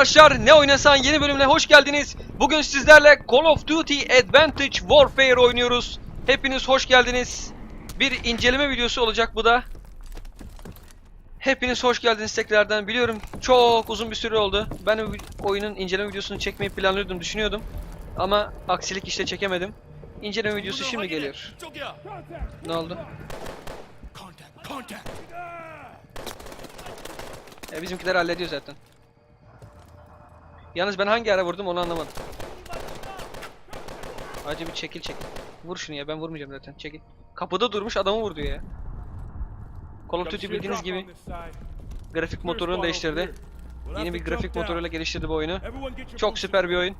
arkadaşlar ne oynasan yeni bölümüne hoş geldiniz. Bugün sizlerle Call of Duty Advantage Warfare oynuyoruz. Hepiniz hoş geldiniz. Bir inceleme videosu olacak bu da. Hepiniz hoş geldiniz tekrardan. Biliyorum çok uzun bir süre oldu. Ben oyunun inceleme videosunu çekmeyi planlıyordum, düşünüyordum. Ama aksilik işte çekemedim. İnceleme videosu şimdi geliyor. Ne oldu? Ya e, bizimkiler hallediyor zaten. Yalnız ben hangi ara vurdum onu anlamadım. Acı bir çekil çekil. Vur şunu ya ben vurmayacağım zaten çekil. Kapıda durmuş adamı vurdu ya. Call of Duty bildiğiniz gibi grafik motorunu değiştirdi. Yeni bir grafik motoruyla geliştirdi bu oyunu. Çok süper bir oyun.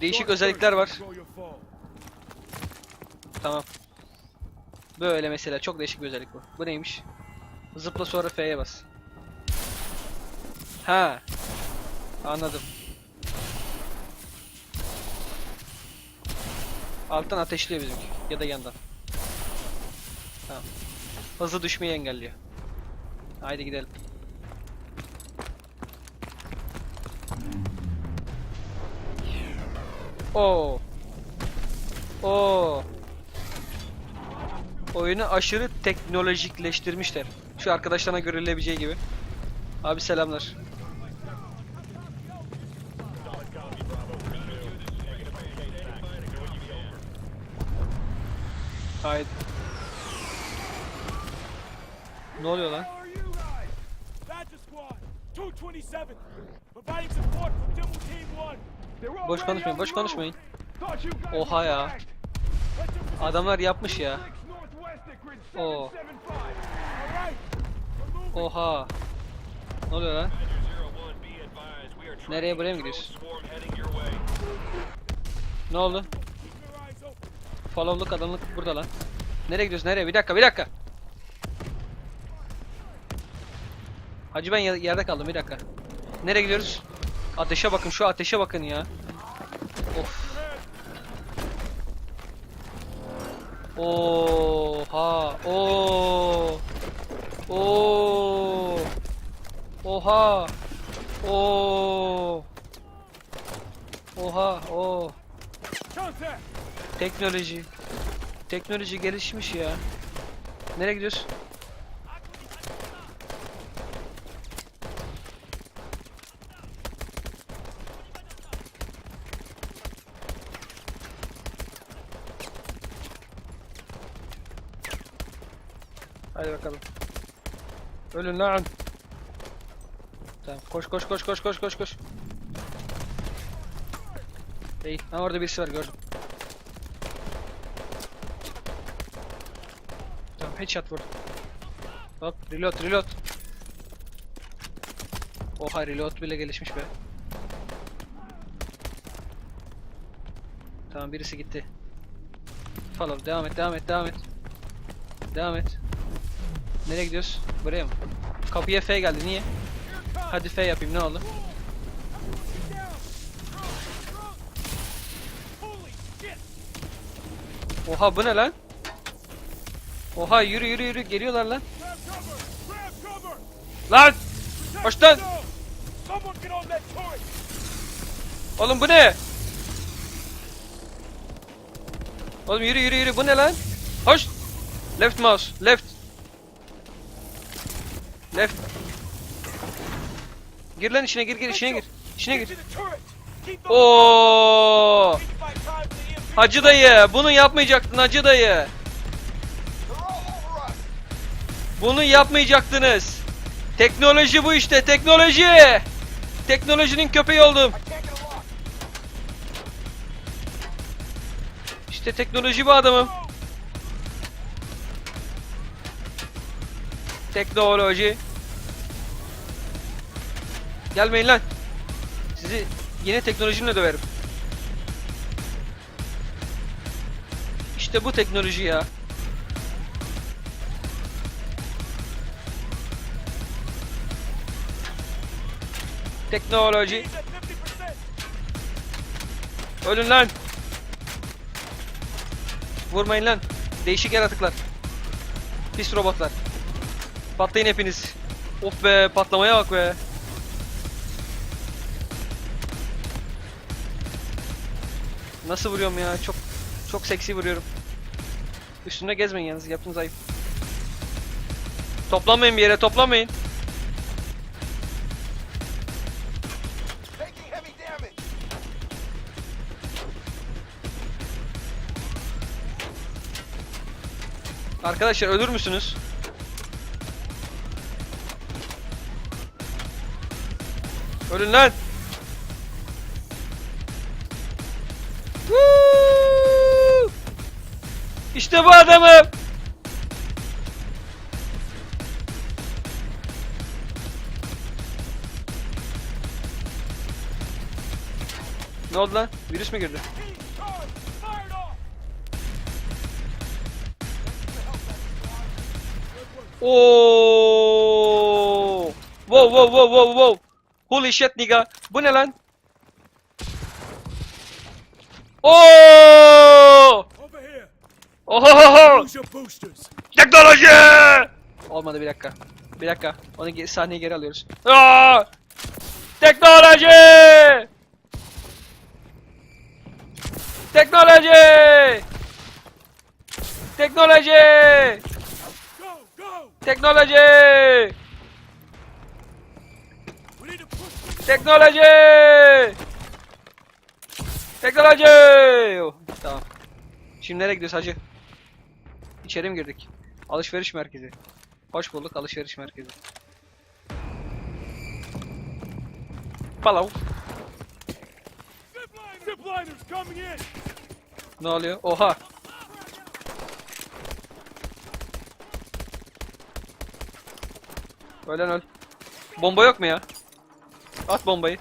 Değişik özellikler var. Tamam. Böyle mesela çok değişik bir özellik bu. Bu neymiş? Zıpla sonra F'ye bas. Ha. Anladım. Alttan ateşliyor bizimki ya da yandan. Tamam. Hızlı düşmeyi engelliyor. Haydi gidelim. Oo. Oo. Oyunu aşırı teknolojikleştirmişler. Şu arkadaşlarına görülebileceği gibi. Abi selamlar. Haydi. Ne oluyor lan? Boş konuşmayın, boş konuşmayın. Oha ya. Adamlar yapmış ya. Oo. Oha. Ne oluyor lan? Nereye buraya mı gidiyorsun? Ne oldu? Follow'luk adamlık burada lan. Nereye gidiyorsun? Nereye? Bir dakika, bir dakika. Hacı ben yer- yerde kaldım bir dakika. Nereye gidiyoruz? Ateşe bakın, şu ateşe bakın ya. Of. Oha. Oo. Oo. Oha. Oo. Oha. Oo. Teknoloji. Teknoloji gelişmiş ya. Nereye gidiyoruz? Hadi bakalım. Ölün lan. Tamam koş koş koş koş koş koş koş. İyi. Orada birisi var gördüm. Headshot vurdum. Hop reload reload. Oha reload bile gelişmiş be. Tamam birisi gitti. Follow devam et devam et devam et. Devam et. Nereye gidiyoruz? Buraya mı? Kapıya F geldi. Niye? Hadi F yapayım. Ne oldu? Oha bu ne lan? Oha yürü yürü yürü geliyorlar lan. Lan! Hoştan! Oğlum bu ne? Oğlum yürü yürü yürü bu ne lan? Hoş! Left mouse, left. Left. Gir lan içine gir gir içine gir. İçine gir. Oo! Hacı dayı, bunu yapmayacaktın Hacı dayı. Bunu yapmayacaktınız. Teknoloji bu işte, teknoloji. Teknolojinin köpeği oldum. İşte teknoloji bu adamım. Teknoloji. Gelmeyin lan. Sizi yeni teknolojimle döverim. İşte bu teknoloji ya. Teknoloji. Ölün lan. Vurmayın lan. Değişik yaratıklar. Pis robotlar. Patlayın hepiniz. Of be patlamaya bak be. Nasıl vuruyorum ya? Çok çok seksi vuruyorum. Üstünde gezmeyin yalnız yaptığınız ayıp. Toplanmayın bir yere toplanmayın. Arkadaşlar ölür müsünüz? Ölün lan! İşte bu adamım! Ne oldu lan? Virüs mü girdi? Oo! Wow wow wow wow. Holy shit nigga. Bu ne lan? Oo! Ohohoho! Teknoloji! Olmadı bir dakika. Bir dakika. Onu ge- sahneye geri alıyoruz. Aa! Teknoloji! Teknoloji! Teknoloji! Teknoloji! Teknoloji! Teknoloji! Oh, Tamam. Şimdi nereye gidiyoruz hacı? İçeri mi girdik? Alışveriş merkezi. Hoş bulduk alışveriş merkezi. Palav. Ne oluyor? Oha. Ölen öl. Bomba yok mu ya? At bombayı.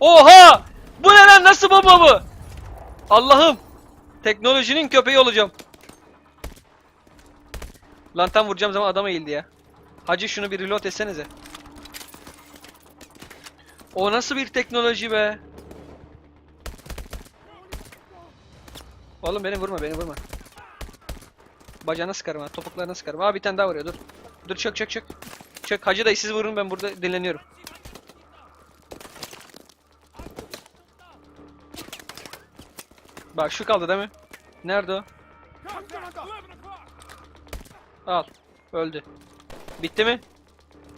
Oha! Bu ne lan? Nasıl bomba bu? Allah'ım. Teknolojinin köpeği olacağım. Lan tam vuracağım zaman adam eğildi ya. Hacı şunu bir reload etsenize. O nasıl bir teknoloji be? Oğlum beni vurma beni vurma. Bacağına sıkarım ha topuklarına sıkarım. Aa bir tane daha vuruyor dur. Dur çök çök çök. Çök hacı dayı siz vurun ben burada dinleniyorum. Bak şu kaldı değil mi? Nerede o? Al. Öldü. Bitti mi?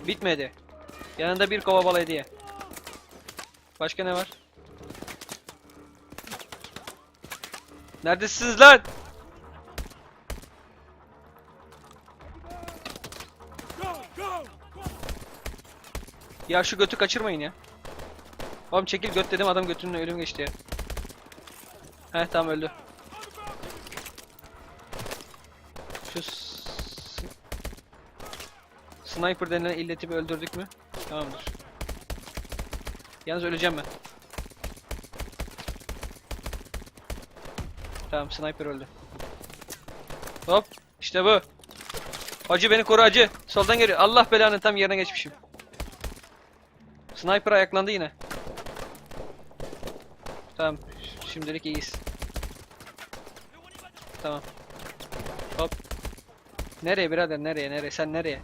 Bitmedi. Yanında bir kova bal hediye. Başka ne var? Neredesiniz lan? Ya şu götü kaçırmayın ya. Oğlum çekil göt dedim adam götünün ölüm geçti ya. Heh tamam öldü. Şu Sniper denilen illeti bir öldürdük mü? Tamamdır. Yalnız öleceğim ben. Tamam sniper öldü. Hop işte bu. Hacı beni koru hacı. Soldan geliyor. Allah belanı tam yerine geçmişim. Sniper ayaklandı yine. Tamam. Şimdilik iyiyiz. Tamam. Hop. Nereye birader nereye nereye sen nereye?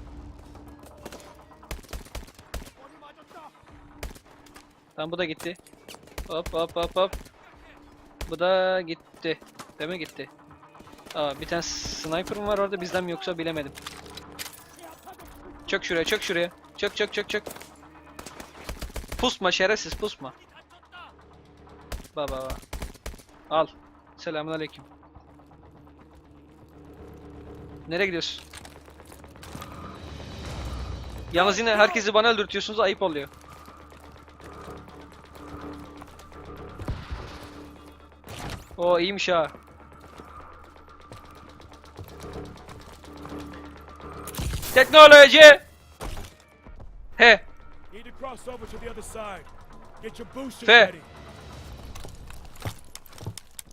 Tamam bu da gitti. Hop hop hop hop. Bu da gitti. Değil mi gitti? Aa bir tane sniper mı var orada bizden mi yoksa bilemedim. Çök şuraya çök şuraya. Çök çök çök çök. Pusma şerefsiz pusma. Baba baba. Al. Selamun aleyküm. Nereye gidiyorsun? Yalnız yine herkesi bana öldürtüyorsunuz ayıp oluyor. O iyiymiş ha. Teknoloji. Cross over to the other side. Get your boosters Fair. ready.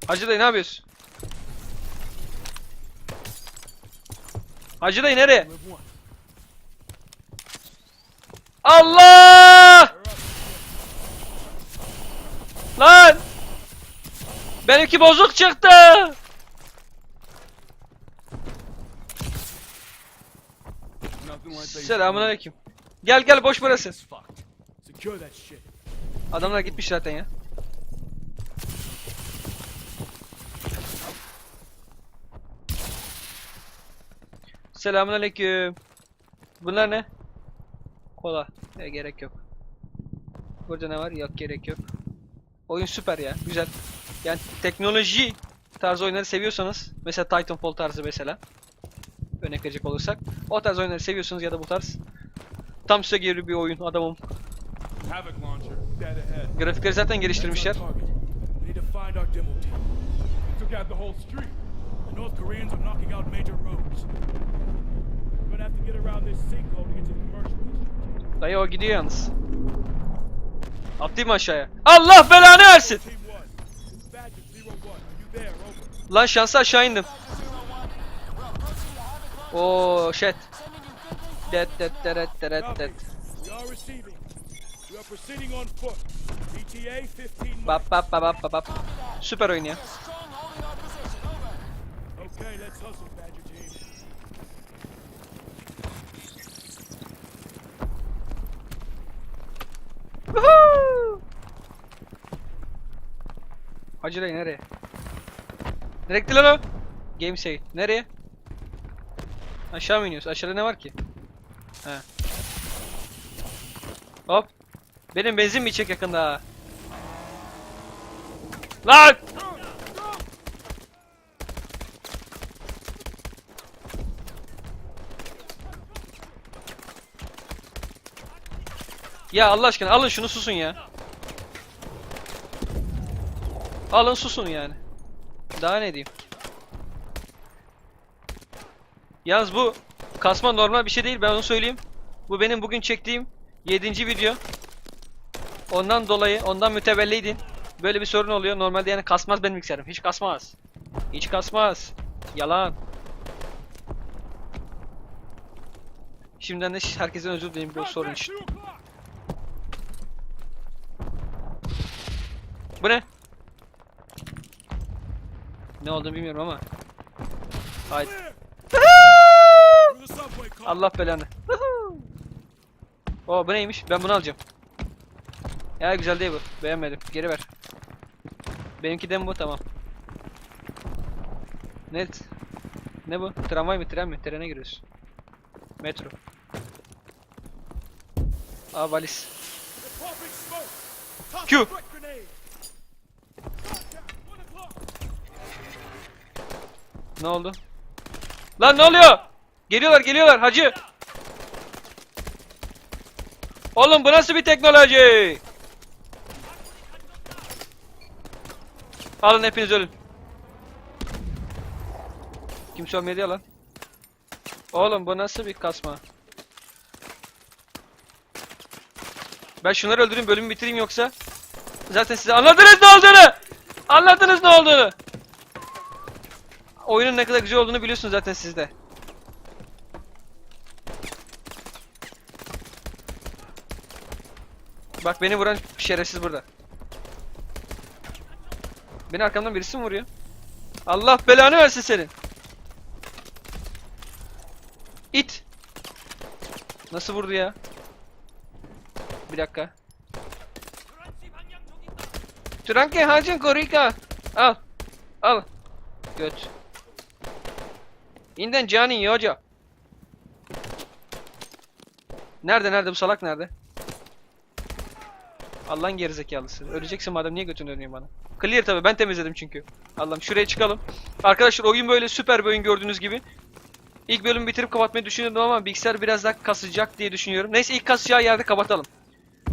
Hacı dayı ne yapıyorsun? Hacı dayı nereye? Live one. Allah! Lan! Benimki bozuk çıktı. Selamünaleyküm. Gel gel boş burası. Kill that shit. Adamlar gitmiş zaten ya. Selamünaleyküm. Bunlar ne? Kola. E, gerek yok. Burada ne var? Yok gerek yok. Oyun süper ya. Güzel. Yani teknoloji tarzı oyunları seviyorsanız mesela Titanfall tarzı mesela örnek verecek olursak o tarz oyunları seviyorsunuz ya da bu tarz tam size geri bir oyun adamım Grafikleri zaten geliştirmişler. Dayı o gidiyor yalnız. Atlayayım aşağıya? Allah belanı versin. Lan şansa aşağı indim. Oo shit. Det det det det det det. Bap bap bap bap bap. Süper oyun ya. Okay, let's hustle, Badger team. Woohoo! Hacı dayı nereye? Gitti lan o? Game say. Nereye? Aşağı mı iniyoruz? Aşağıda ne var ki? He. Hop. Benim benzin bitecek yakında ha. Lan! Ya Allah aşkına alın şunu susun ya. Alın susun yani. Daha ne diyeyim? Yalnız bu kasma normal bir şey değil ben onu söyleyeyim. Bu benim bugün çektiğim 7. video. Ondan dolayı ondan mütevelliydin. Böyle bir sorun oluyor. Normalde yani kasmaz benim bilgisayarım. Hiç kasmaz. Hiç kasmaz. Yalan. Şimdiden de herkesten özür dilerim bu sorun için. Bu ne? Ne olduğunu bilmiyorum ama. Haydi. Allah belanı. Oo bu neymiş? Ben bunu alacağım. Ya güzel değil bu. Beğenmedim. Geri ver. Benimki de bu? Tamam. Net. Ne bu? Tramvay mı? Tren mi? Trene giriyoruz. Metro. Aa valiz. Q. Ne oldu? Lan ne oluyor? Geliyorlar geliyorlar hacı. Oğlum bu nasıl bir teknoloji? Alın hepiniz ölün. Kimse ölmedi ya lan. Oğlum bu nasıl bir kasma? Ben şunları öldüreyim bölümü bitireyim yoksa Zaten size anladınız ne olduğunu! Anladınız ne olduğunu! Oyunun ne kadar güzel olduğunu biliyorsunuz zaten siz de. Bak beni vuran şerefsiz burada. Beni arkamdan birisi mi vuruyor? Allah belanı versin senin. İt. Nasıl vurdu ya? Bir dakika. Tranke hacın korika. Al. Al. Göt. İnden cani yoca. Nerede nerede bu salak nerede? Allah'ın gerizekalısı. Öleceksin madem niye götünü bana? Clear tabi ben temizledim çünkü. Allah'ım şuraya çıkalım. Arkadaşlar oyun böyle süper bir oyun gördüğünüz gibi. İlk bölümü bitirip kapatmayı düşünüyordum ama bilgisayar biraz daha kasacak diye düşünüyorum. Neyse ilk kasacağı yerde kapatalım.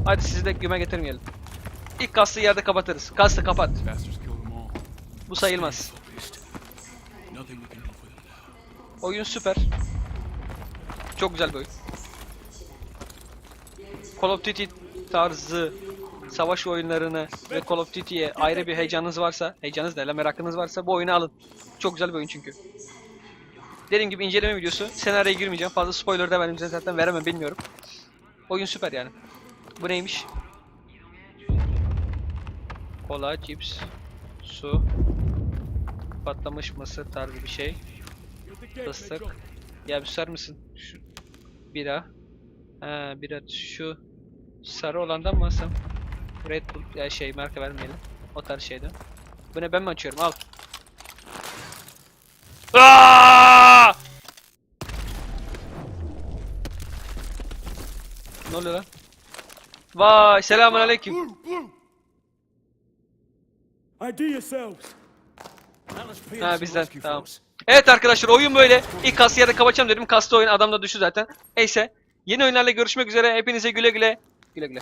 Hadi sizi de güme getirmeyelim. İlk kastığı yerde kapatırız. Kastı kapat. Bu sayılmaz. Oyun süper. Çok güzel bir oyun. Call of Duty tarzı savaş oyunlarını ve Call of Duty'ye ayrı bir heyecanınız varsa, heyecanınız değil, merakınız varsa bu oyunu alın. Çok güzel bir oyun çünkü. Dediğim gibi inceleme videosu. Senaryoya girmeyeceğim. Fazla spoiler da vermeyeceğim zaten veremem bilmiyorum. Oyun süper yani. Bu neymiş? Kola, cips, su, patlamış mısır tarzı bir şey. Fıstık. Ya bir susar mısın? Şu bira. Ha bira şu sarı olandan mı alsam? Red Bull ya şey marka vermeyelim. O tarz şeyde. Bu ne ben mi açıyorum? Al. Aa! Ne oluyor lan? Vay selamun aleyküm. Ha bizden tamam. Evet arkadaşlar oyun böyle. İlk kastı kasiyerde kapatacağım dedim. Kastı oyun adam da düştü zaten. Neyse. Yeni oyunlarla görüşmek üzere. Hepinize güle güle. Güle güle.